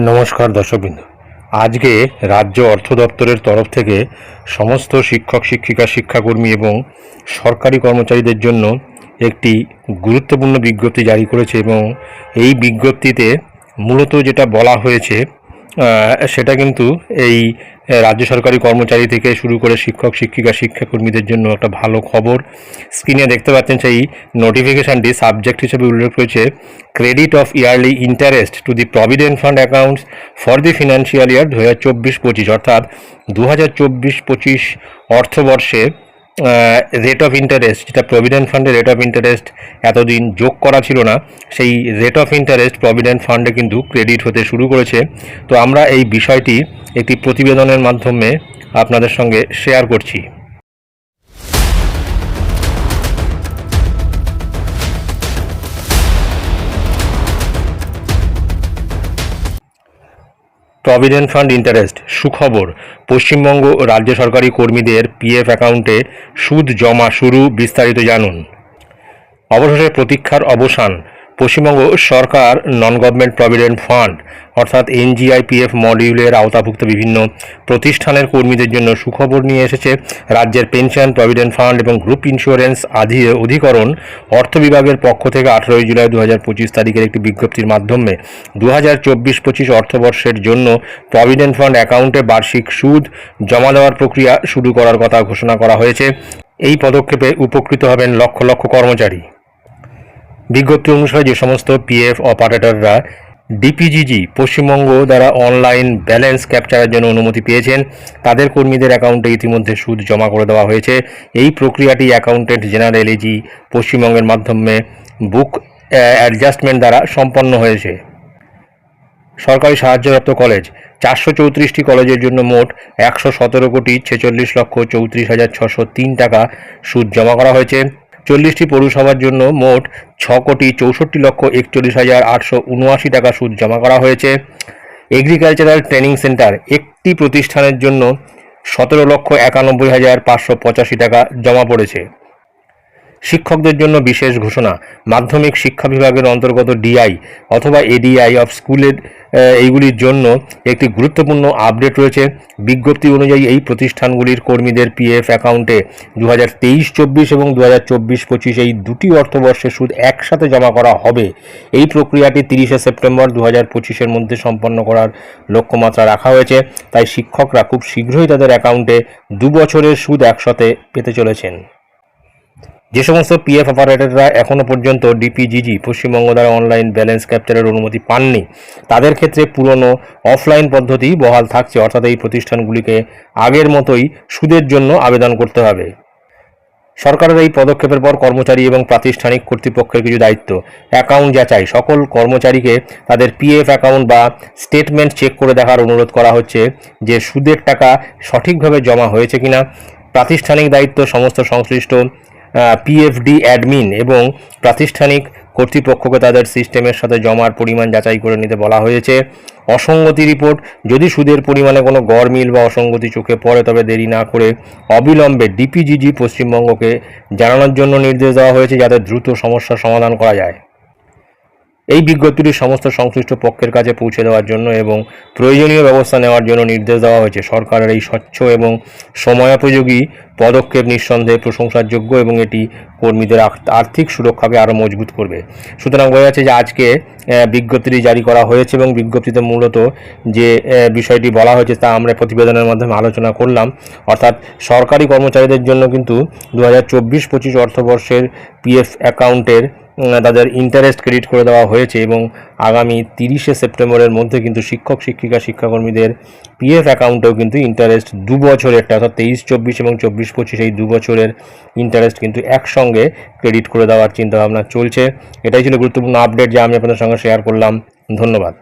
নমস্কার দর্শকবৃন্দ। আজকে রাজ্য অর্থ দপ্তরের তরফ থেকে সমস্ত শিক্ষক, শিক্ষিকা, শিক্ষাকর্মী এবং সরকারি কর্মচারীদের জন্য একটি গুরুত্বপূর্ণ বিজ্ঞপ্তি জারি করেছে এবং এই বিজ্ঞপ্তিতে মূলত যেটা বলা হয়েছে সেটা কিন্তু এই রাজ্য সরকারি কর্মচারী থেকে শুরু করে শিক্ষক, শিক্ষিকা, শিক্ষাকর্মীদের জন্য একটা ভালো খবর। স্ক্রিনে দেখতে পাচ্ছেন সেই নোটিফিকেশানটি সাবজেক্ট হিসেবে উল্লেখ রয়েছে credit of yearly interest to the provident fund accounts for the financial year দু হাজার চব্বিশ পঁচিশ। অর্থাৎ দু হাজার চব্বিশ পঁচিশ অর্থবর্ষে রেট অফ ইন্টারেস্ট যেটা প্রভিডেন্ট ফান্ডে রেট অফ ইন্টারেস্ট এতদিন যোগ করা ছিল না, সেই রেট অফ ইন্টারেস্ট প্রভিডেন্ট ফান্ডে কিন্তু ক্রেডিট হতে শুরু করেছে। তো আমরা এই বিষয়টি একটি প্রতিবেদনের মাধ্যমে আপনাদের সঙ্গে শেয়ার করছি। প্রভিডেন্ট ফান্ড ইন্টারেস্ট সুখবর। পশ্চিমবঙ্গ রাজ্য সরকারি কর্মীদের পিএফ অ্যাকাউন্টে সুদ জমা শুরু বিস্তারিত জানুন। অবশেষে প্রতীক্ষার অবসান। পশ্চিমবঙ্গ সরকার নন গভর্নমেন্ট প্রভিডেন্ট ফান্ড অর্থাৎ এনজিআইপিএফ মডিউলের আওতাভুক্ত বিভিন্ন প্রতিষ্ঠানের কর্মীদের জন্য সুখবর নিয়ে এসেছে রাজ্যের পেনশন প্রভিডেন্ট ফান্ড এবং গ্রুপ ইন্স্যুরেন্স আধি, অধিকরণ অর্থ বিভাগের পক্ষ থেকে আঠেরোই জুলাই দু হাজার পঁচিশ তারিখের একটি বিজ্ঞপ্তির মাধ্যমে দু হাজার চব্বিশ পঁচিশ অর্থবর্ষের জন্য প্রভিডেন্ট ফান্ড অ্যাকাউন্টে বার্ষিক সুদ জমা দেওয়ার প্রক্রিয়া শুরু করার কথা ঘোষণা করা হয়েছে। এই পদক্ষেপে উপকৃত হবেন লক্ষ লক্ষ কর্মচারী। বিজ্ঞপ্তি অনুসারে যে সমস্ত পিএফ অপারেটররা ডিপিজিজি পশ্চিমবঙ্গ দ্বারা অনলাইন ব্যালেন্স ক্যাপচারের জন্য অনুমতি পেয়েছেন, তাদের কর্মীদের অ্যাকাউন্টে ইতিমধ্যে সুদ জমা করে দেওয়া হয়েছে। এই প্রক্রিয়াটি অ্যাকাউন্টেন্ট জেনারেল এজি পশ্চিমবঙ্গের মাধ্যমে বুক অ্যাডজাস্টমেন্ট দ্বারা সম্পন্ন হয়েছে। সরকারি সাহায্যপ্রাপ্ত কলেজ চারশো চৌত্রিশটি কলেজের জন্য মোট একশো সতেরো কোটি ছেচল্লিশ লক্ষ চৌত্রিশ হাজার ছশো তিন টাকা সুদ জমা করা হয়েছে। চল্লিশটি পৌরসভার জন্য মোট ছ কোটি চৌষট্টি লক্ষ একচল্লিশ হাজার আটশো উনআশি টাকা সুদ জমা করা হয়েছে। এগ্রিকালচারাল ট্রেনিং সেন্টার একটি প্রতিষ্ঠানের জন্য সতেরো লক্ষ একানব্বই হাজার পাঁচশো পঁচাশি টাকা জমা পড়েছে। শিক্ষকদের জন্য বিশেষ ঘোষণা। মাধ্যমিক শিক্ষা বিভাগের অন্তর্গত ডিআই অথবা এডিআই অফ স্কুলের এইগুলির জন্য একটি গুরুত্বপূর্ণ আপডেট রয়েছে। বিজ্ঞপ্তি অনুযায়ী এই প্রতিষ্ঠানগুলির কর্মীদের পিএফ অ্যাকাউন্টে দু হাজার তেইশ, চব্বিশ এবং দু হাজার চব্বিশ পঁচিশ এই দুটি অর্থবর্ষের সুদ একসাথে জমা করা হবে। এই প্রক্রিয়াটি তিরিশে সেপ্টেম্বর দু হাজার পঁচিশের মধ্যে সম্পন্ন করার লক্ষ্যমাত্রা রাখা হয়েছে। তাই শিক্ষকরা খুব শীঘ্রই তাদের অ্যাকাউন্টে দু বছরের সুদ একসাথে পেতে চলেছেন। যে সমস্ত পিএফ অপারেটররা এখনও পর্যন্ত ডিপিজিজি পশ্চিমবঙ্গ দ্বারা অনলাইন ব্যালেন্স ক্যাপচারের অনুমতি পাননি, তাদের ক্ষেত্রে পুরনো অফলাইন পদ্ধতি বহাল থাকছে। অর্থাৎ এই প্রতিষ্ঠানগুলিকে আগের মতোই সুদের জন্য আবেদন করতে হবে। সরকারের এই পদক্ষেপের পর কর্মচারী এবং প্রাতিষ্ঠানিক কর্তৃপক্ষের কিছু দায়িত্ব। অ্যাকাউন্ট যাচাই, সকল কর্মচারীকে তাদের পিএফ অ্যাকাউন্ট বা স্টেটমেন্ট চেক করে দেখার অনুরোধ করা হচ্ছে যে সুদের টাকা সঠিকভাবে জমা হয়েছে কিনা। প্রাতিষ্ঠানিক দায়িত্ব, সমস্ত সংশ্লিষ্ট পিএফডি অ্যাডমিন এবং প্রাতিষ্ঠানিক কর্তৃপক্ষকে তাদের সিস্টেমের সাথে জমার পরিমাণ যাচাই করে নিতে বলা হয়েছে। অসঙ্গতি রিপোর্ট, যদি সুদের পরিমাণে কোনো গড়মিল বা অসঙ্গতি চোখে পড়ে, তবে দেরি না করে অবিলম্বে ডিপিজিজি পশ্চিমবঙ্গকে জানানোর জন্য নির্দেশ দেওয়া হয়েছে যাতে দ্রুত সমস্যার সমাধান করা যায়। এই বিজ্ঞপ্তিটি সমস্ত সংশ্লিষ্ট পক্ষের কাছে পৌঁছে দেওয়ার জন্য এবং প্রয়োজনীয় ব্যবস্থা নেওয়ার জন্য নির্দেশ দেওয়া হয়েছে। সরকারের এই স্বচ্ছ এবং সময়োপযোগী পদক্ষেপ নিঃসন্দেহে প্রশংসার যোগ্য এবং এটি কর্মীদের আর্থিক সুরক্ষাকে আরও মজবুত করবে। সুতরাং বোঝা যাচ্ছে যে আজকে বিজ্ঞপ্তিটি জারি করা হয়েছে এবং বিজ্ঞপ্তিতে মূলত যে বিষয়টি বলা হয়েছে তা আমরা প্রতিবেদনের মাধ্যমে আলোচনা করলাম। অর্থাৎ সরকারি কর্মচারীদের জন্য কিন্তু দু হাজার চব্বিশ পঁচিশ অর্থবর্ষের পিএফ অ্যাকাউন্টের তাদের ইন্টারেস্ট ক্রেডিট করে দেওয়া হয়েছে এবং আগামী তিরিশে সেপ্টেম্বরের মধ্যে কিন্তু শিক্ষক, শিক্ষিকা, শিক্ষাকর্মীদের পিএফ অ্যাকাউন্টেও কিন্তু ইন্টারেস্ট দু বছরের একটা, অর্থাৎ তেইশ, চব্বিশ এবং চব্বিশ পঁচিশ এই দু বছরের ইন্টারেস্ট কিন্তু একসঙ্গে ক্রেডিট করে দেওয়ার চিন্তাভাবনা চলছে। এটাই ছিল গুরুত্বপূর্ণ আপডেট যা আমি আপনাদের সঙ্গে শেয়ার করলাম। ধন্যবাদ।